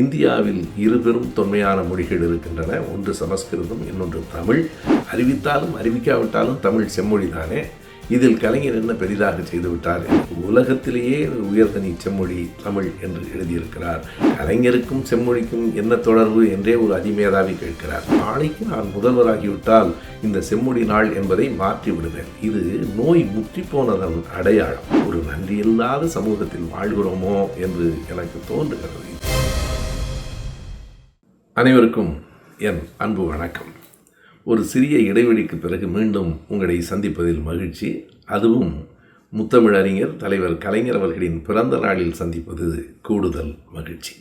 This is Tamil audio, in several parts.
இந்தியாவில் இரு பெரும் தொன்மையான மொழிகள் இருக்கின்றன. ஒன்று சமஸ்கிருதம் இன்னொன்று தமிழ். அறிவித்தாலும் அறிவிக்காவிட்டாலும் தமிழ் செம்மொழி தானே இதில் கலைஞர் என்ன பெரிதாக செய்துவிட்டார் உலகத்திலேயே உயர்தனி செம்மொழி தமிழ் என்று எழுதியிருக்கிறார். கலைஞருக்கும் செம்மொழிக்கும் என்ன தொடர்பு என்றே ஒரு அதிமேதாவி கேட்கிறார். நாளைக்கு நான் முதல்வராகிவிட்டால் இந்த செம்மொழி நாள் என்பதை மாற்றி விடுவேன். இது நோய் முற்றி போனதன் அடையாளம். ஒரு நன்றியில்லாத சமூகத்தில் வாழ்கிறோமோ என்று எனக்கு தோன்றுகிறது. அனைவருக்கும் என் அன்பு வணக்கம். ஒரு சிறிய இடைவெளிக்கு பிறகு மீண்டும் உங்களை சந்திப்பதில் மகிழ்ச்சி. அதுவும் முத்தமிழறிஞர் தலைவர் கலைஞர் அவர்களின் பிறந்த நாளில் சந்திப்பது கூடுதல் மகிழ்ச்சி.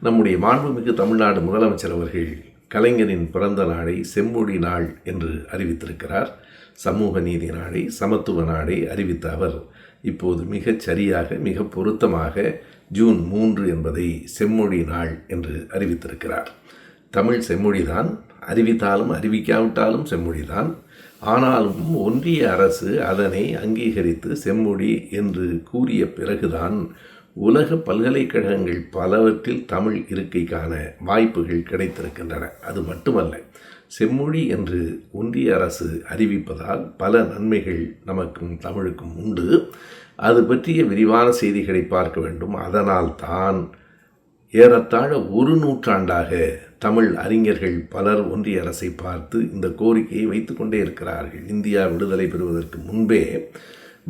நம்முடைய மாண்புமிகு தமிழ்நாடு முதலமைச்சர் அவர்கள் கலைஞரின் பிறந்த நாளை செம்மொழி நாள் என்று அறிவித்திருக்கிறார். சமூக நீதி நாளை சமத்துவ நாளை அறிவித்த அவர் இப்போது மிகச் சரியாக மிக பொருத்தமாக ஜூன் மூன்று என்பதை செம்மொழி நாள் என்று அறிவித்திருக்கிறார். தமிழ் செம்மொழிதான் அறிவித்தாலும் அறிவிக்காவிட்டாலும் செம்மொழிதான். ஆனாலும் ஒன்றிய அரசு அதனை அங்கீகரித்து செம்மொழி என்று கூறிய பிறகுதான் உலக பல்கலைக்கழகங்கள் பலவற்றில் தமிழ் இருக்கைக்கான வாய்ப்புகள் கிடைத்திருக்கின்றன. அது மட்டுமல்ல செம்மொழி என்று ஒன்றிய அரசு அறிவிப்பதால் பல நன்மைகள் நமக்கும் தமிழுக்கும் உண்டு. அது பற்றிய விரிவான செய்திகளை பார்க்க வேண்டும். அதனால் தான் ஏறத்தாழ ஒரு நூற்றாண்டாக தமிழ் அறிஞர்கள் பலர் ஒன்றிய அரசை பார்த்து இந்த கோரிக்கையை வைத்து கொண்டே இருக்கிறார்கள். இந்தியா விடுதலை பெறுவதற்கு முன்பே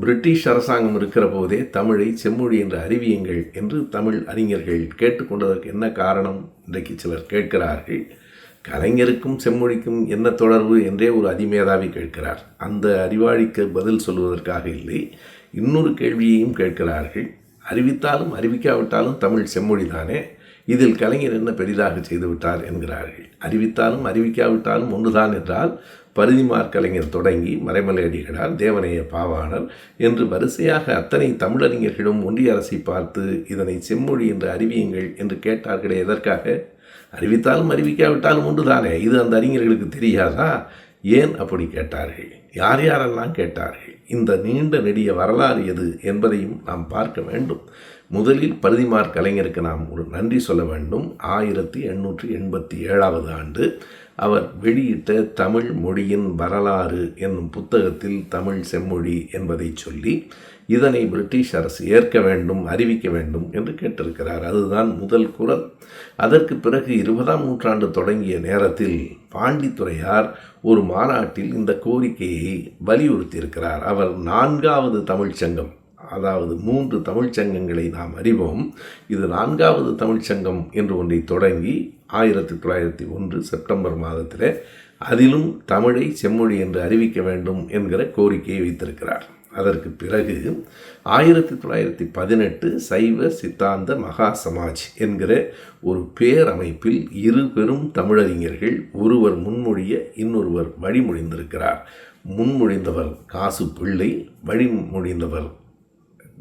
பிரிட்டிஷ் அரசாங்கம் இருக்கிற போதே தமிழை செம்மொழி என்று அறிவியுங்கள் என்று தமிழ் அறிஞர்கள் கேட்டுக்கொண்டதற்கு என்ன காரணம்? இன்றைக்கு சிலர் கேட்கிறார்கள். கலைஞருக்கும் செம்மொழிக்கும் என்ன தொடர்பு என்றே ஒரு அதிமேதாவி கேட்கிறார். அந்த அறிவாளிக்கு பதில் சொல்வதற்காக இல்லை இன்னொரு கேள்வியையும் கேட்கிறார்கள். அறிவித்தாலும் அறிவிக்காவிட்டாலும் தமிழ் செம்மொழி தானே இதில் கலைஞர் என்ன பெரிதாக செய்துவிட்டார் என்கிறார்கள். அறிவித்தாலும் அறிவிக்காவிட்டாலும் ஒன்றுதான் என்றால் பரிதிமார் கலைஞர் தொடங்கி மறைமலையடிகளார் தேவனைய பாவாணர் என்று வரிசையாக அத்தனை தமிழறிஞர்களும் ஒன்றிய அரசை பார்த்து இதனை செம்மொழி என்று அறிவியுங்கள் என்று கேட்டார்களே எதற்காக? அறிவித்தாலும் அறிவிக்காவிட்டாலும் ஒன்றுதானே இது அந்த அறிஞர்களுக்கு தெரியாதா? ஏன் அப்படி கேட்டார்கள்? யார் யாரெல்லாம் கேட்டார்கள்? இந்த நீண்ட நெடிய வரலாறு எது என்பதையும் நாம் பார்க்க வேண்டும். முதலில் பரிதிமார் கலைஞருக்கு நாம் ஒரு நன்றி சொல்ல வேண்டும். ஆயிரத்தி எண்ணூற்றி எண்பத்தி ஏழாவது ஆண்டு அவர் வெளியிட்ட தமிழ் மொழியின் வரலாறு என்னும் புத்தகத்தில் தமிழ் செம்மொழி என்பதை சொல்லி இதனை பிரிட்டிஷ் அரசு ஏற்க வேண்டும் அறிவிக்க வேண்டும் என்று கேட்டிருக்கிறார். அதுதான் முதல் குரல். அதற்கு பிறகு இருபதாம் நூற்றாண்டு தொடங்கிய நேரத்தில் பாண்டித்துறையார் ஒரு மாநாட்டில் இந்த கோரிக்கையை வலியுறுத்தியிருக்கிறார். அவர் நான்காவது தமிழ்ச்சங்கம் அதாவது மூன்று தமிழ்ச்சங்கங்களை நாம் அறிவோம். இது நான்காவது தமிழ்ச்சங்கம் என்று ஒன்றை தொடங்கி ஆயிரத்தி தொள்ளாயிரத்தி ஒன்று செப்டம்பர் மாதத்தில் அதிலும் தமிழை செம்மொழி என்று அறிவிக்க வேண்டும் என்கிற கோரிக்கையை வைத்திருக்கிறார். அதற்கு பிறகு ஆயிரத்தி தொள்ளாயிரத்தி பதினெட்டு சைவ சித்தாந்த மகா சமாஜ் என்கிற ஒரு பேரமைப்பில் இரு பெரும் தமிழறிஞர்கள் ஒருவர் முன்மொழிய இன்னொருவர் வழிமொழிந்திருக்கிறார். முன்மொழிந்தவர் காசு பிள்ளை வழிமொழிந்தவர்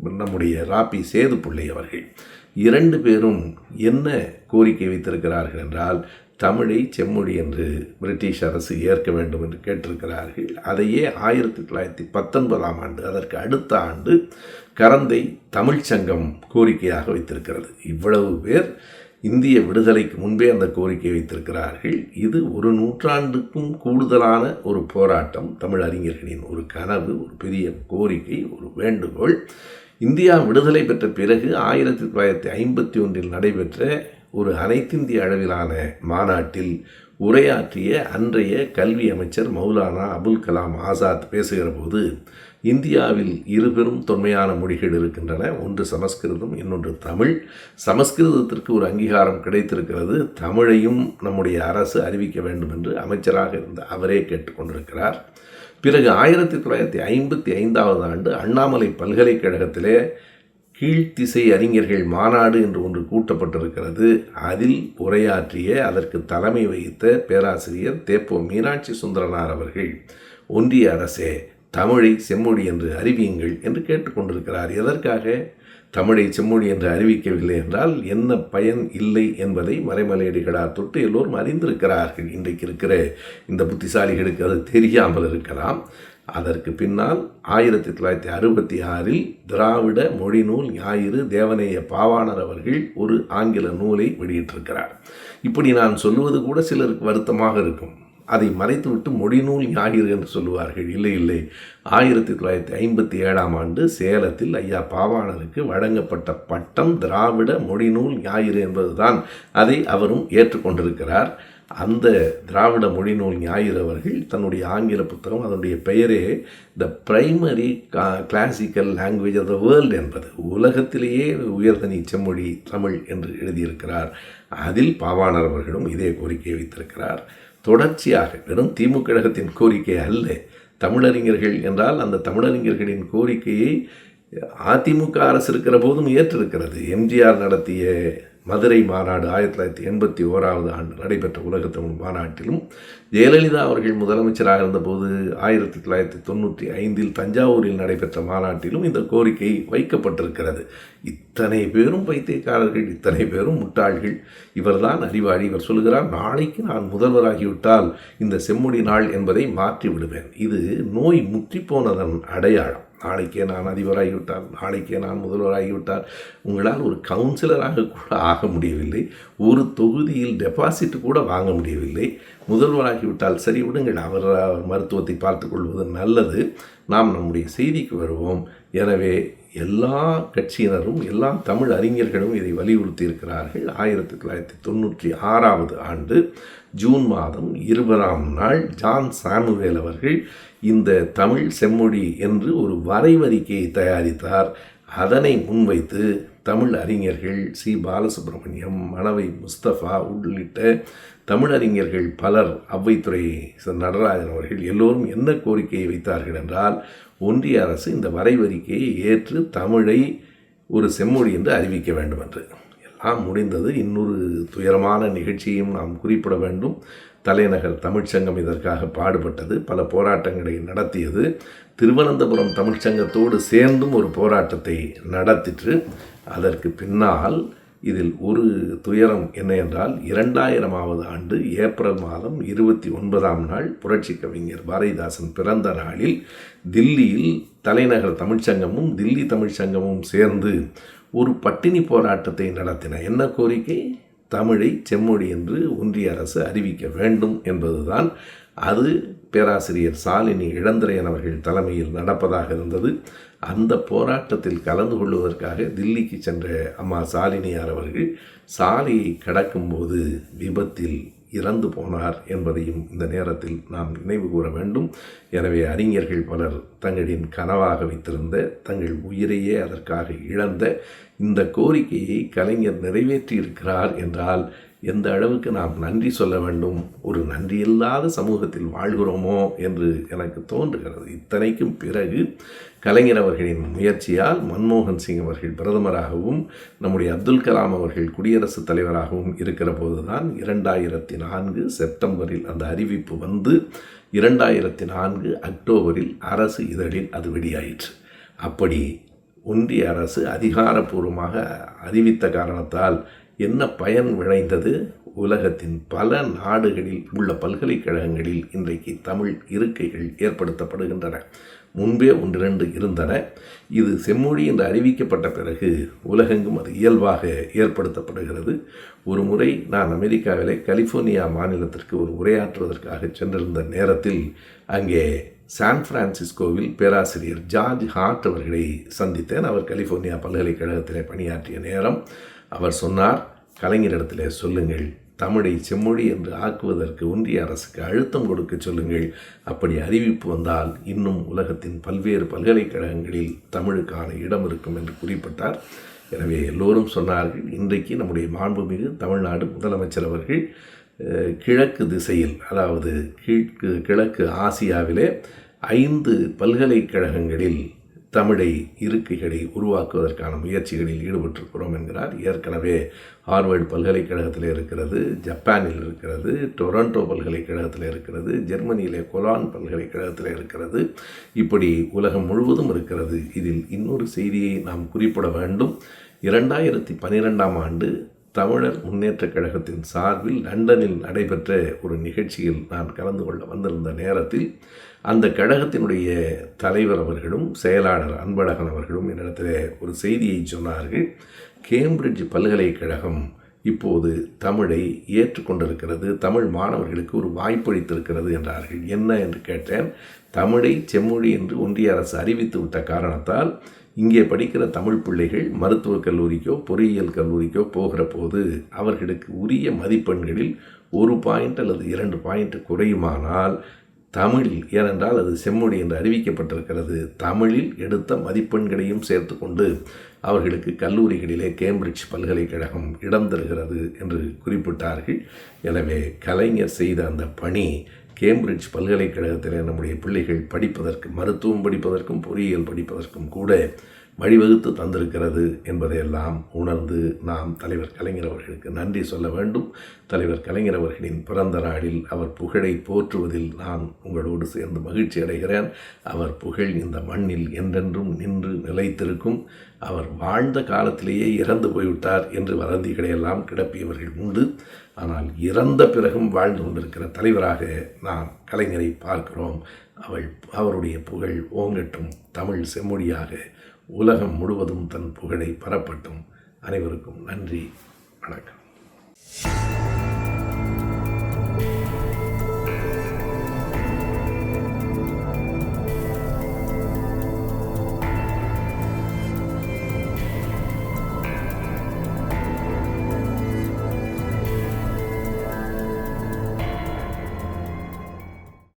நம்முடைய ராபி சேது பிள்ளை அவர்கள். இரண்டு பேரும் என்ன கோரிக்கை வைத்திருக்கிறார்கள் என்றால் தமிழை செம்மொழி என்று பிரிட்டிஷ் அரசு ஏற்க வேண்டும் என்று கேட்டிருக்கிறார்கள். அதையே ஆயிரத்தி தொள்ளாயிரத்தி பத்தொன்பதாம் ஆண்டு அதற்கு அடுத்த ஆண்டு கரந்தை தமிழ்ச்சங்கம் கோரிக்கையாக வைத்திருக்கிறது. இவ்வளவு பேர் இந்திய விடுதலைக்கு முன்பே அந்த கோரிக்கை வைத்திருக்கிறார்கள். இது ஒரு நூற்றாண்டுக்கும் கூடுதலான ஒரு போராட்டம். தமிழ் அறிஞர்களின் ஒரு கனவு ஒரு பெரிய கோரிக்கை ஒரு வேண்டுகோள். இந்தியா விடுதலை பெற்ற பிறகு ஆயிரத்தி தொள்ளாயிரத்தி ஐம்பத்தி ஒன்றில் நடைபெற்ற ஒரு அனைத்திந்திய அளவிலான மாநாட்டில் உரையாற்றிய அன்றைய கல்வி அமைச்சர் மௌலானா அபுல் கலாம் ஆசாத் பேசுகிற போது இந்தியாவில் இரு பெரும் தொன்மையான மொழிகள் இருக்கின்றன. ஒன்று சமஸ்கிருதம் இன்னொன்று தமிழ். சமஸ்கிருதத்திற்கு ஒரு அங்கீகாரம் கிடைத்திருக்கிறது. தமிழையும் நம்முடைய அரசு அறிவிக்க வேண்டும் என்று அமைச்சராக இருந்த அவரே கேட்டுக்கொண்டிருக்கிறார். பிறகு ஆயிரத்தி தொள்ளாயிரத்தி ஐம்பத்தி ஐந்தாவது ஆண்டு அண்ணாமலை பல்கலைக்கழகத்திலே கீழ்த்திசை அறிஞர்கள் மாநாடு என்று ஒன்று கூட்டப்பட்டிருக்கிறது. அதில் உரையாற்றிய அதற்கு தலைமை வகித்த பேராசிரியர் தேப்போ மீனாட்சி சுந்தரனார் அவர்கள் ஒன்றிய அரசே தமிழை செம்மொழி என்று அறிவியுங்கள் என்று கேட்டுக்கொண்டிருக்கிறார். எதற்காக? தமிழை செம்மொழி என்று அறிவிக்கவில்லை என்றால் என்ன பயன் இல்லை என்பதை மறைமலையடிகளார் தொட்டு எல்லோரும் அறிந்திருக்கிறார்கள். இன்றைக்கு இருக்கிற இந்த புத்திசாலிகளுக்கு அது தெரியாமல் இருக்கலாம். அதற்கு பின்னால் ஆயிரத்தி தொள்ளாயிரத்தி அறுபத்தி ஆறில் திராவிட மொழிநூல் ஞாயிறு தேவநேய பாவாணர் அவர்கள் ஒரு ஆங்கில நூலை வெளியிட்டிருக்கிறார். இப்படி நான் சொல்லுவது கூட சிலருக்கு வருத்தமாக இருக்கும். அதை மறைத்துவிட்டு மொழிநூல் ஞாயிறு என்று சொல்லுவார்கள். இல்லை இல்லை. ஆயிரத்தி தொள்ளாயிரத்தி ஐம்பத்தி ஏழாம் ஆண்டு சேலத்தில் ஐயா பாவாணருக்கு வழங்கப்பட்ட பட்டம் திராவிட மொழிநூல் ஞாயிறு என்பதுதான். அதை அவரும் ஏற்றுக்கொண்டிருக்கிறார். அந்த திராவிட மொழிநூல் ஞாயிறு அவர்கள் தன்னுடைய ஆங்கில புத்தகம் அதனுடைய பெயரே the primary classical language of the world என்பது. உலகத்திலேயே உயர்தனி செம்மொழி தமிழ் என்று எழுதியிருக்கிறார். அதில் பாவாணர் அவர்களும் இதே கோரிக்கையை வைத்திருக்கிறார். தொடர்ச்சியாக வெறும் திமுக கழகத்தின் கோரிக்கை அல்ல. தமிழறிஞர்கள் என்றால் அந்த தமிழறிஞர்களின் கோரிக்கையை அதிமுக அரசு இருக்கிற போதும் ஏற்றிருக்கிறது. எம்ஜிஆர் நடத்திய மதுரை மாநாடு ஆயிரத்தி தொள்ளாயிரத்தி எண்பத்தி ஓராவது ஆண்டு நடைபெற்ற உலகத் தமிழ் மாநாட்டிலும் ஜெயலலிதா அவர்கள் முதலமைச்சராக இருந்தபோது ஆயிரத்தி தொள்ளாயிரத்தி தொண்ணூற்றி ஐந்தில் தஞ்சாவூரில் நடைபெற்ற மாநாட்டிலும் இந்த கோரிக்கை வைக்கப்பட்டிருக்கிறது. இத்தனை பேரும் பைத்தியக்காரர்கள் இத்தனை பேரும் முட்டாள்கள். இவர்தான் அறிவாளி. இவர் சொல்கிறார் நாளைக்கு நான் முதல்வராகிவிட்டால் இந்த செம்மொழி நாள் என்பதை மாற்றி விடுவேன் இது நோய் முற்றிப்போனதன் அடையாளம். நாளைக்கே நான் அதிபராகிவிட்டால் நாளைக்கே நான் முதல்வராகிவிட்டால் உங்களால் ஒரு கவுன்சிலராக கூட ஆக முடியவில்லை ஒரு தொகுதியில் டெபாசிட் கூட வாங்க முடியவில்லை. முதல்வராகிவிட்டால் சரி விடுங்கள் அவர் மருத்துவத்தை பார்த்து கொள்வது நல்லது. நாம் நம்முடைய செய்திக்கு வருவோம். எனவே எல்லா கட்சியினரும் எல்லா தமிழ் அறிஞர்களும் இதை வலியுறுத்தி இருக்கிறார்கள் ஆயிரத்தி தொள்ளாயிரத்தி தொண்ணூற்றி ஆறாவது ஆண்டு ஜூன் மாதம் இருபதாம் நாள் ஜான் சாமுவேல் அவர்கள் இந்த தமிழ் செம்மொழி என்று ஒரு வரைவறிக்கையை தயாரித்தார். அதனை முன்வைத்து தமிழ் அறிஞர்கள் சி. பாலசுப்ரமணியம் மணவை முஸ்தபா உள்ளிட்ட தமிழறிஞர்கள் பலர் அவ்வைத்துறை நடராஜன் அவர்கள் எல்லோரும் என்ன கோரிக்கையை வைத்தார்கள் என்றால் ஒன்றிய அரசு இந்த வரைவறிக்கையை ஏற்று தமிழை ஒரு செம்மொழி என்று அறிவிக்க வேண்டும் என்று. எல்லாம் முடிந்தது இன்னொரு துயரமான நிகழ்ச்சியையும் நாம் குறிப்பிட வேண்டும். தலைநகர் தமிழ்ச்சங்கம் இதற்காக பாடுபட்டது பல போராட்டங்களை நடத்தியது. திருவனந்தபுரம் தமிழ்ச்சங்கத்தோடு சேர்ந்தும் ஒரு போராட்டத்தை நடத்திற்று. அதற்கு பின்னால் இதில் ஒரு துயரம் என்ன என்றால் இரண்டாயிரமாவது ஆண்டு ஏப்ரல் மாதம் இருபத்தி ஒன்பதாம் நாள் புரட்சி கவிஞர் பாரதிதாசன் பிறந்த நாளில் தில்லியில் தலைநகர் தமிழ்ச்சங்கமும் தில்லி தமிழ்ச்சங்கமும் சேர்ந்து ஒரு பட்டினி போராட்டத்தை நடத்தின. என்ன கோரிக்கை? தமிழை செம்மொழி என்று ஒன்றிய அரசு அறிவிக்க வேண்டும் என்பதுதான். அது பேராசிரியர் சாலினி இளந்திரையன் அவர்கள் தலைமையில் நடப்பதாக இருந்தது. அந்த போராட்டத்தில் கலந்து கொள்வதற்காக தில்லிக்கு சென்ற அம்மா சாலினியார் அவர்கள் சாலையை கடக்கும்போது விபத்தில் இறந்து போனார் என்பதையும் இந்த நேரத்தில் நாம் நினைவு கூற வேண்டும். எனவே அறிஞர்கள் பலர் தங்களின் கனவாக வைத்திருந்த தங்கள் உயிரையே அதற்காக இழந்த இந்த கோரிக்கையை கலைஞர் நிறைவேற்றியிருக்கிறார் என்றால் எந்த அளவுக்கு நாம் நன்றி சொல்ல வேண்டும்? ஒரு நன்றியில்லாத சமூகத்தில் வாழ்கிறோமோ என்று எனக்கு தோன்றுகிறது. இத்தனைக்கும் பிறகு கலைஞர் அவர்களின் முயற்சியால் மன்மோகன் சிங் அவர்கள் பிரதமராகவும் நம்முடைய அப்துல் கலாம் அவர்கள் குடியரசுத் தலைவராகவும் இருக்கிற போதுதான் இரண்டாயிரத்தி நான்கு செப்டம்பரில் அந்த அறிவிப்பு வந்து இரண்டாயிரத்தி நான்கு அக்டோபரில் அரசு இதழில் அது வெளியாயிற்று. அப்படி ஒன்றிய அரசு அதிகாரப்பூர்வமாக அறிவித்த காரணத்தால் என்ன பயன் விளைந்தது? உலகத்தின் பல நாடுகளில் உள்ள பல்கலைக்கழகங்களில் இன்றைக்கு தமிழ் இருக்கைகள் ஏற்படுத்தப்படுகின்றன. முன்பே ஒன்றிரண்டு இருந்தன. இது செம்மொழி என்று அறிவிக்கப்பட்ட பிறகு உலகெங்கும் அது இயல்பாக ஏற்படுத்தப்படுகிறது. ஒரு முறை நான் அமெரிக்காவிலே கலிஃபோர்னியா மாநிலத்திற்கு ஒரு உரையாற்றுவதற்காக சென்றிருந்த நேரத்தில் அங்கே சான் பிரான்சிஸ்கோவில் பேராசிரியர் ஜார்ஜ் ஹார்ட் அவர்களை சந்தித்தேன். அவர் கலிஃபோர்னியா பல்கலைக்கழகத்திலே பணியாற்றிய நேரம் அவர் சொன்னார் கலைஞரிடத்தில் சொல்லுங்கள் தமிழை செம்மொழி என்று ஆக்குவதற்கு ஒன்றிய அரசுக்கு அழுத்தம் கொடுக்க சொல்லுங்கள். அப்படி அறிவிப்பு வந்தால் இன்னும் உலகத்தின் பல்வேறு பல்கலைக்கழகங்களில் தமிழுக்கான இடம் இருக்கும் என்று குறிப்பிட்டார். எனவே எல்லோரும் சொன்னார்கள் இன்றைக்கு நம்முடைய மாண்புமிகு தமிழ்நாடு முதலமைச்சர் அவர்கள் கிழக்கு திசையில் அதாவது கீழ்க்கு கிழக்கு ஆசியாவிலே ஐந்து பல்கலைக்கழகங்களில் தமிழை இருக்கைகளை உருவாக்குவதற்கான முயற்சிகளில் ஈடுபட்டிருக்கிறோம் என்கிறார். ஏற்கனவே ஹார்வர்டு பல்கலைக்கழகத்தில் இருக்கிறது ஜப்பானில் இருக்கிறது டொரண்டோ பல்கலைக்கழகத்தில் இருக்கிறது ஜெர்மனியிலே கொலான் பல்கலைக்கழகத்தில் இருக்கிறது. இப்படி உலகம் முழுவதும் இருக்கிறது. இதில் இன்னொரு செய்தியை நாம் குறிப்பிட வேண்டும். இரண்டாயிரத்தி பன்னிரெண்டாம் ஆண்டு தமிழர் முன்னேற்றக் கழகத்தின் சார்பில் லண்டனில் நடைபெற்ற ஒரு நிகழ்ச்சியில் நான் கலந்து கொள்ள வந்திருந்த நேரத்தில் அந்த கழகத்தினுடைய தலைவர் அவர்களும் செயலாளர் அன்பழகன் அவர்களும் என்னிடத்தில் ஒரு செய்தியை சொன்னார்கள். கேம்பிரிட்ஜ் பல்கலைக்கழகம் இப்போது தமிழை ஏற்றுக்கொண்டிருக்கிறது தமிழ் மாணவர்களுக்கு ஒரு வாய்ப்பளித்திருக்கிறது என்றார்கள். என்ன என்று கேட்டேன்? தமிழை செம்மொழி என்று ஒன்றிய அரசு அறிவித்து விட்ட காரணத்தால் இங்கே படிக்கிற தமிழ் பிள்ளைகள் மருத்துவக் கல்லூரிக்கோ பொறியியல் கல்லூரிக்கோ போகிற போது அவர்களுக்கு உரிய மதிப்பெண்களில் ஒரு பாயிண்ட் அல்லது இரண்டு பாயிண்ட் குறையுமானால் தமிழில் ஏனென்றால் அது செம்மொழி என்று அறிவிக்கப்பட்டிருக்கிறது. தமிழில் எடுத்த மதிப்பெண்களையும் சேர்த்து கொண்டு அவர்களுக்கு கல்லூரிகளிலே கேம்பிரிட்ஜ் பல்கலைக்கழகம் இடம் தருகிறது என்று குறிப்பிட்டார்கள். எனவே கலைஞர் செய்த அந்த பணி கேம்பிரிட்ஜ் பல்கலைக்கழகத்தில் நம்முடைய பிள்ளைகள் படிப்பதற்கு மருத்துவம் படிப்பதற்கும் பொறியியல் படிப்பதற்கும் கூட வழிவகுத்து தந்திருக்கிறது என்பதையெல்லாம் உணர்ந்து நாம் தலைவர் கலைஞர் அவர்களுக்கு நன்றி சொல்ல வேண்டும். தலைவர் கலைஞர் அவர்களின் பிறந்த நாளில் அவர் புகழை போற்றுவதில் நான் உங்களோடு சேர்ந்து மகிழ்ச்சி அடைகிறேன். அவர் புகழ் இந்த மண்ணில் என்றென்றும் நின்று நிலைத்திருக்கும். அவர் வாழ்ந்த காலத்திலேயே இறந்து போய்விட்டார் என்று வதந்திகளையெல்லாம் கிடப்பியவர்கள் உண்டு. ஆனால் இறந்த பிறகும் வாழ்ந்து கொண்டிருக்கிற தலைவராக நாம் கலைஞரை பார்க்கிறோம். அவள் அவருடைய புகழ் ஓங்கட்டும் தமிழ் செம்மொழியாக உலகம் முழுவதும் தன் புகழை பரப்பட்டும். அனைவருக்கும் நன்றி வணக்கம்.